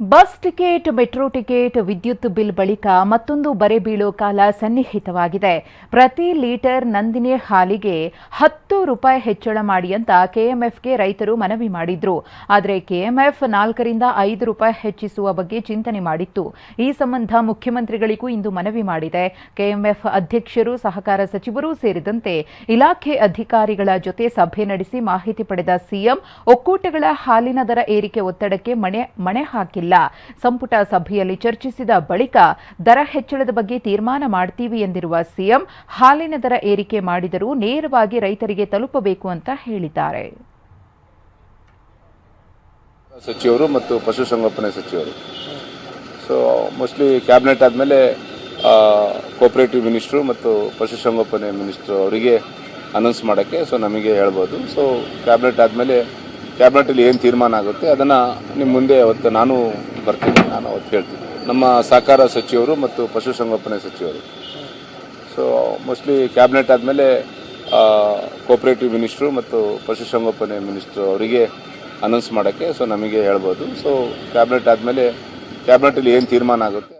Bus ticket, metro ticket, ವಿದ್ಯುತ್ bill ಬಳಿಕ ಮತ್ತೊಂದು ಬರೆ ಬೀಳೋ ಕಾಲ ಸನ್ನಿಹಿತವಾಗಿದೆ. ಪ್ರತಿ ಲೀಟರ್ ನಂದಿನಿ ಹಾಲಿಗೆ ಹತ್ತು ರೂಪಾಯಿ ಹೆಚ್ಚಳ ಮಾಡಿ ಅಂತ ಕೆಎಂಎಫ್ಗೆ ರೈತರು ಮನವಿ ಮಾಡಿದ್ರು. ಆದರೆ ಕೆಎಂಎಫ್ ನಾಲ್ಕರಿಂದ ಐದು ರೂಪಾಯಿ ಹೆಚ್ಚಿಸುವ ಬಗ್ಗೆ ಚಿಂತನೆ ಮಾಡಿತ್ತು. ಈ ಸಂಬಂಧ ಮುಖ್ಯಮಂತ್ರಿಗಳಿಗೂ ಇಂದು ಮನವಿ ಮಾಡಿದೆ. ಕೆಎಂಎಫ್ ಅಧ್ಯಕ್ಷರು, ಸಹಕಾರ ಸಚಿವರು ಸೇರಿದಂತೆ ಇಲಾಖೆ ಅಧಿಕಾರಿಗಳ ಜೊತೆ ಸಭೆ ನಡೆಸಿ ಮಾಹಿತಿ ಪಡೆದ ಸಿಎಂ, ಒಕ್ಕೂಟಗಳ ಹಾಲಿನ ದರ ಏರಿಕೆ ಒತ್ತಡಕ್ಕೆ ಮಣೆ ಮಣೆ ಹಾಕಿಲ್ಲ. ಸಂಪುಟ ಸಭೆಯಲ್ಲಿ ಚರ್ಚಿಸಿದ ಬಳಿಕ ದರ ಹೆಚ್ಚಳದ ಬಗ್ಗೆ ತೀರ್ಮಾನ ಮಾಡ್ತೀವಿ ಎಂದಿರುವ ಸಿಎಂ, ಹಾಲಿನ ದರ ಏರಿಕೆ ಮಾಡಿದರೂ ನೇರವಾಗಿ ರೈತರಿಗೆ ತಲುಪಬೇಕು ಅಂತ ಹೇಳಿದ್ದಾರೆ. ಸಚಿವರು ಮತ್ತು ಪಶುಸಂಗೋಪನೆ ಸಚಿವರು. ಸೊ ಮೋಸ್ಟ್ಲಿ ಕ್ಯಾಬಿನೆಟ್ ಆದಮೇಲೆ ಕೋಪರೇಟಿವ್ ಮಿನಿಸ್ಟ್ರು ಮತ್ತು ಪಶುಸಂಗೋಪನೆ ಮಿನಿಸ್ಟ್ರು ಅವರಿಗೆ ಅನೌನ್ಸ್ ಮಾಡೋಕ್ಕೆ ಸೊ ನಮಗೆ ಹೇಳ್ಬೋದು. ಸೊ ಕ್ಯಾಬಿನೆಟ್ ಆದಮೇಲೆ ಕ್ಯಾಬಿನೆಟಲ್ಲಿ ಏನು ತೀರ್ಮಾನ ಆಗುತ್ತೆ, ಅದನ್ನು ನಿಮ್ಮ ಮುಂದೆ ಅವತ್ತು ನಾನು ಬರ್ತೀನಿ, ನಾನು ಅವತ್ತು ಹೇಳ್ತೀನಿ. ನಮ್ಮ ಸಹಕಾರ ಸಚಿವರು ಮತ್ತು ಪಶುಸಂಗೋಪನೆ ಸಚಿವರು. ಸೊ ಮೋಸ್ಟ್ಲಿ ಕ್ಯಾಬಿನೆಟ್ ಆದಮೇಲೆ ಕೋಪರೇಟಿವ್ ಮಿನಿಸ್ಟ್ರು ಮತ್ತು ಪಶುಸಂಗೋಪನೆ ಮಿನಿಸ್ಟ್ರು ಅವರಿಗೆ ಅನೌನ್ಸ್ ಮಾಡೋಕ್ಕೆ ಸೊ ನಮಗೆ ಹೇಳ್ಬೋದು. ಸೊ ಕ್ಯಾಬಿನೆಟ್ ಆದಮೇಲೆ ಕ್ಯಾಬಿನೆಟಲ್ಲಿ ಏನು ತೀರ್ಮಾನ ಆಗುತ್ತೆ